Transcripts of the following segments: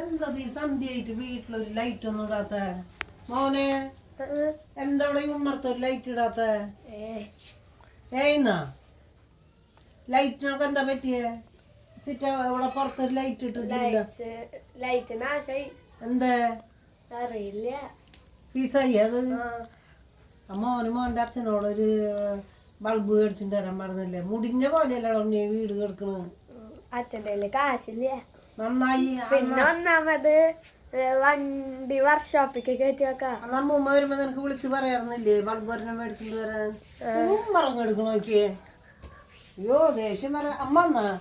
എന്താ ഈ സന്ധ്യയായിട്ട് വീട്ടിലൊരു ലൈറ്റ് ഒന്നും ഇടാത്ത? മോനെ എന്താ ഈ ഉമ്മർത്ത് ഒരു ലൈറ്റ് ഇടാത്ത? ഏയ്ന്നാ ലൈറ്റിനൊക്കെ എന്താ പറ്റിയേ? സിറ്റ ഇവിടെ പുറത്തൊരു ലൈറ്റ് ഇട്ടിട്ടില്ല. ലൈറ്റ് നാശായി. എന്താ? അറിയില്ല. ഫീസായി അത്? മോന് മോന്റെ അച്ഛനോടൊരു ബൾബ് മേടിച്ചിട്ട് തരാൻ പറഞ്ഞല്ലേ? മുടിഞ്ഞ പോലെയല്ലേ നീ വീട് കിടക്കണത്. അച്ഛന്റെ കാശില്ല. നന്നായി പിന്നെ ഒന്നാമത് വണ്ടി വർക്ക്ഷോപ്പിക്ക് കയറ്റി വെക്കാം. നമ്മ ഉമ്മ വരുമ്പോ നിനക്ക് വിളിച്ച് പറയാറുന്നില്ലേ? ബൾബ് ഒരെണ്ണം മേടിച്ചിട്ട് വരാൻ പറഞ്ഞെടുക്കണ നോക്കിയേ അയ്യോ ദേഷ്യം വരാ. അമ്മ എന്നാ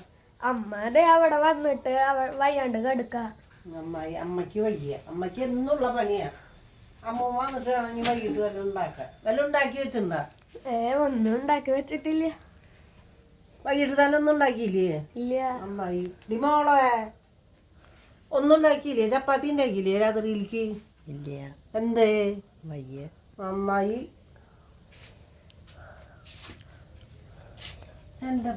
അമ്മടെ അവിടെ വന്നിട്ട് വയ്യാണ്ട് കെടുക്ക. അമ്മായി അമ്മയ്ക്ക് വയ്യ. അമ്മയ്ക്ക് എന്നുള്ള പണിയാ. അമ്മ വന്നിട്ട് വേണമെങ്കിൽ വൈകിട്ട് വരെ ഉണ്ടാക്കാം വല്ല ഉണ്ടാക്കി വെച്ചിട്ടുണ്ടാ? ഏ ഒന്നും ഉണ്ടാക്കി വെച്ചിട്ടില്ല. വൈകിട്ട് തന്നെ ഒന്നും ഉണ്ടാക്കിയില്ലേ? ഇല്ല. അമ്മായി ഡി മോളെ. ഒന്നും ഉണ്ടാക്കിയില്ലേ ചപ്പാത്തി ഉണ്ടാക്കിയില്ലേ? രാത്രിയിലേക്ക് ഇല്ല. എന്തേ? വയ്യ. അമ്മായി എന്താ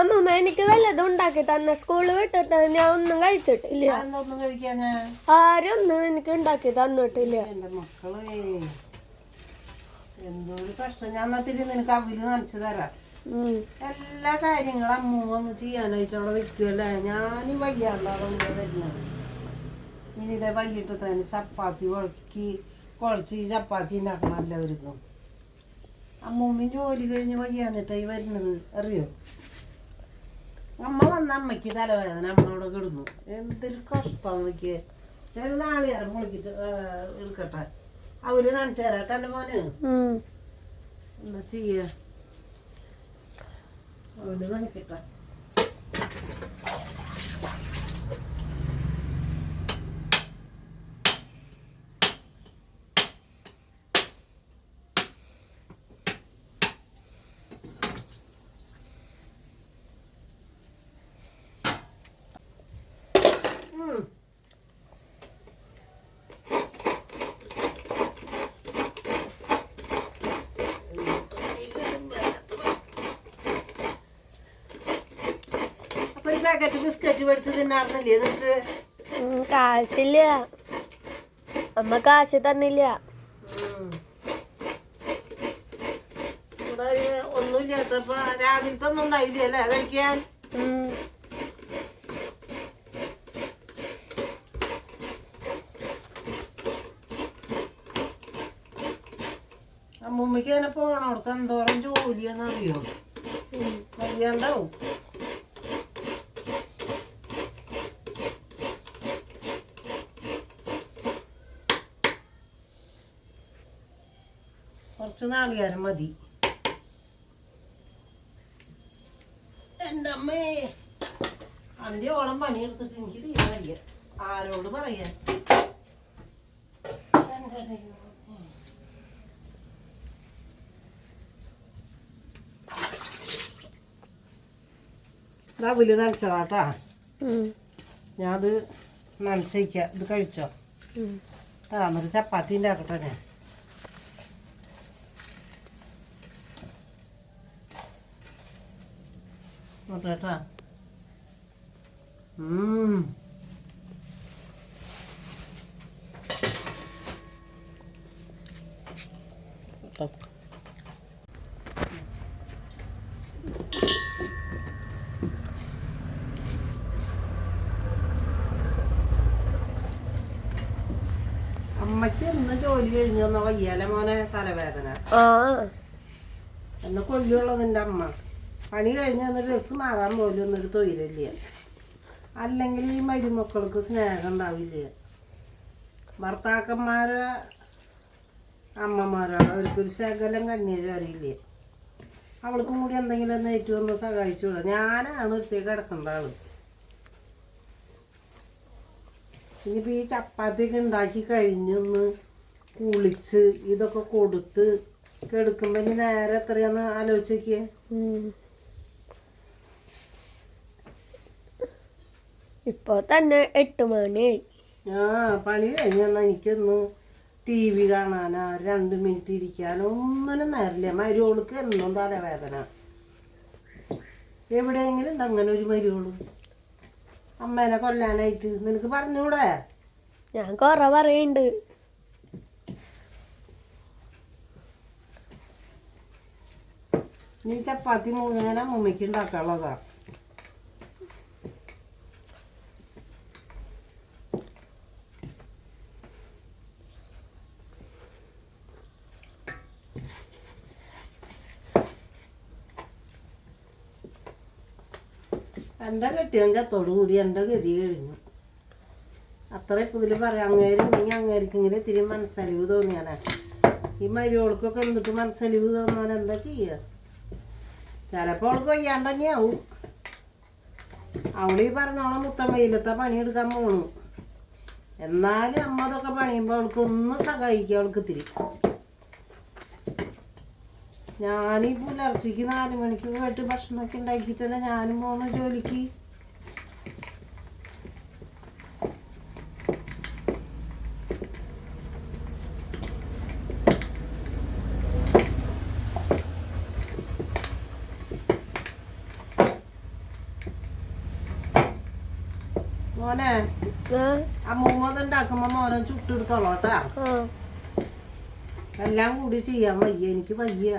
അമ്മമ്മ എനിക്ക് വല്ലതും ഉണ്ടാക്കി തന്നെ. സ്കൂളിൽ വിട്ടിട്ട് ഞാൻ ഒന്നും കഴിച്ചിട്ടില്ല ഒന്നും ആരും ഒന്നും എനിക്ക് ഉണ്ടാക്കി തന്നിട്ടില്ല. എന്റെ മക്കളെ. എന്തോ ഒരു കഷ്ടം ഞാൻ നിനക്ക് അവിൽ നനച്ചു തരാം. എല്ലാ കാര്യങ്ങളും അമ്മൂമ്മ ഒന്ന് ചെയ്യാനായിട്ട് അവിടെ വെക്കുമല്ലേ ഞാൻ വയ്യാണ്ടാണ് വരുന്നത്. ഇനി ഇതേ വൈകിട്ട് തന്നെ ചപ്പാത്തി കുഴക്കി കുഴച്ച് ഈ ചപ്പാത്തി ഉണ്ടാക്കണം എല്ലാവർക്കും. അമ്മൂമ്മ ജോലി കഴിഞ്ഞ് വയ്യാന്നിട്ടായി വരുന്നത്. അറിയോ? അമ്മ വന്ന അമ്മയ്ക്ക് തലവേദന. അമ്മയോടെ കിടന്നു. എന്തൊരു കഷ്ടം നോക്കിയേ. ഞാൻ നാളികേരം മുളിക്കിട്ട് എടുക്കട്ടെ. അവർ നനച്ചേരാട്ടെ മോനെ. എന്നാ മോന് ഉം. എന്നാ ചെയ്യ അവർ നനക്കട്ടെ ഉം. പാക്കറ്റ് ബിസ്ക്കറ്റ് മേടിച്ച് തിന്നാടുന്നില്ലേ നിനക്ക് കാശില്ല. അമ്മ കാശ് തന്നില്ല. ഒന്നുമില്ലാത്തപ്പോ രാവിലത്തെ ഒന്നും ഉണ്ടായില്ലേ? അല്ലേ? കഴിക്കാൻ? ഉം. അമ്മൂമ്മക്ക് അങ്ങനെ പോണോടത്ത് എന്തോരം ജോലിയാന്നറിയോ. വയ്യാണ്ടാവും. കുറച്ച് നാളികാരം മതി. എന്റെ അമ്മേ അതിന്റെ ഓളം പണിയെടുത്തിട്ട് എനിക്ക് തീരുമാനിക്കാം ആരോട് പറയാൻ? എന്റെ ദൈവമേ. അവൽ നനച്ചതാട്ടാ ഞാനത് ഞാൻ അത് നനച്ചേക്കാം ഇത് കഴിച്ചോ? ആ എന്നിട്ട് ചപ്പാത്തി ഉണ്ടാക്കട്ടെ ഞാൻ. നോട്ടേട്ടാ. അമ്മയ്ക്ക് ഇന്ന് ജോലി കഴിഞ്ഞു വന്ന വയ്യാല മോനെ തലവേദന. എന്നെ കൊല്ലുള്ളത് എന്റെ അമ്മ. പണി കഴിഞ്ഞ് ഒന്ന് ഡ്രസ്സ് മാറാൻ പോലും ഒന്നൊരു തൊഴിലില്ല. അല്ലെങ്കിൽ ഈ മരുമക്കൾക്ക് സ്നേഹം ഉണ്ടാവില്ല. ഭർത്താക്കന്മാരെ അമ്മമാരാണ് അവർക്കൊരു ശകലം കണ്ണീര് അറിയില്ല. അവൾക്കും കൂടി എന്തെങ്കിലും ഒന്ന് ഏറ്റവും ഒന്ന് സഹായിച്ചു വിടാം ഞാനാണ് ഒരുത്തേക്ക് കിടക്കേണ്ട ആൾ. ഇനിയിപ്പോൾ ഈ ചപ്പാത്തിയൊക്കെ ഉണ്ടാക്കി കഴിഞ്ഞൊന്ന് കുളിച്ച് ഇതൊക്കെ കൊടുത്ത് കെടുക്കുമ്പോൾ ഇനി നേരെ എത്രയാന്ന് ആലോചിച്ച് നോക്കിയേ ഉം. ഇപ്പൊ തന്നെ എട്ട് മണിയായി ആ പണി കഴിഞ്ഞാൽ എനിക്കൊന്ന് ടി വി കാണാനാ. രണ്ട് മിനിറ്റ് ഇരിക്കാനോ ഒന്നിനും നേരില്ല. മരുവോൾക്ക് എന്നും തലവേദന. എവിടെയെങ്കിലും ഉണ്ട് അങ്ങനെ ഒരു മരുവുള്ളൂ അമ്മേനെ കൊല്ലാനായിട്ട്. നിനക്ക് പറഞ്ഞൂടെ? ഞാൻ കൊറേ പറയുന്നുണ്ട് നീ ചപ്പാത്തി മുഴുവൻ അമ്മയ്ക്ക് ഉണ്ടാക്കാനുള്ളതാ. എന്റെ കെട്ടിയവൻ ചത്തോടുകൂടി എന്റെ ഗതി കഴിഞ്ഞു. അത്ര ഇതിൽ പറയാം അങ്ങേരുണ്ടെങ്കിൽ അങ്ങേർക്കെങ്കിലും ഇത്തിരി മനസ്സലിവ് തോന്നിയാനാ. ഈ മരിയോൾക്കൊക്കെ എന്നിട്ട് മനസ്സലിവ് തോന്നാൻ എന്താ ചെയ്യുക ചിലപ്പോൾ അവൾക്ക് വയ്യാണ്ട് തന്നെയാവും അവളീ പറഞ്ഞോളം മുത്തം വെയിലത്തെ പണിയെടുക്കാൻ പോണു. എന്നാലും അമ്മ അതൊക്കെ പണിയുമ്പോൾ അവൾക്ക് ഒന്ന് സഹായിക്കും അവൾക്ക് ഇത്തിരി. ഞാനീ പുലർച്ചയ്ക്ക് നാല് മണിക്ക് കേട്ട് ഭക്ഷണമൊക്കെ ഉണ്ടാക്കിയിട്ടല്ല ഞാനും പോണു ജോലിക്ക്. മോനെ ആ. അമ്മൂമ്മ ഉണ്ടാക്കുമ്പോ മോനെ ചുട്ടെടുത്തോളോട്ടാ എല്ലാം കൂടി ചെയ്യാൻ വയ്യ എനിക്ക് വയ്യ.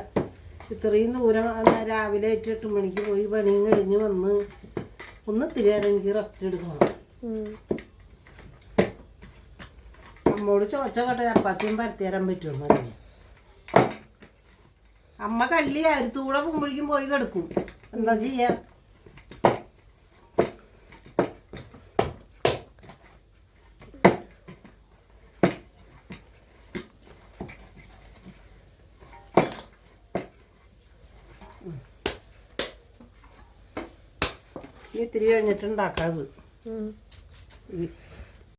ഇത്രയും ദൂരം രാവിലെ എട്ട് എട്ട് മണിക്ക് പോയി പണിയും കഴിഞ്ഞ് വന്ന് ഒന്ന് തിരിയാൻ എനിക്ക് റെസ്റ്റ് എടുക്കണം. അമ്മോട് ചോദിച്ച കേട്ടോ ചപ്പാത്തിയും പരത്തി തരാൻ പറ്റുമോ. അമ്മ കള്ളി അരുത്തൂടെ പോകുമ്പോഴേക്കും പോയി കിടക്കും. എന്താ ചെയ്യാ? ഇനി ഇത്തിരി കഴിഞ്ഞിട്ട് ഉണ്ടാക്കാത് ഇത്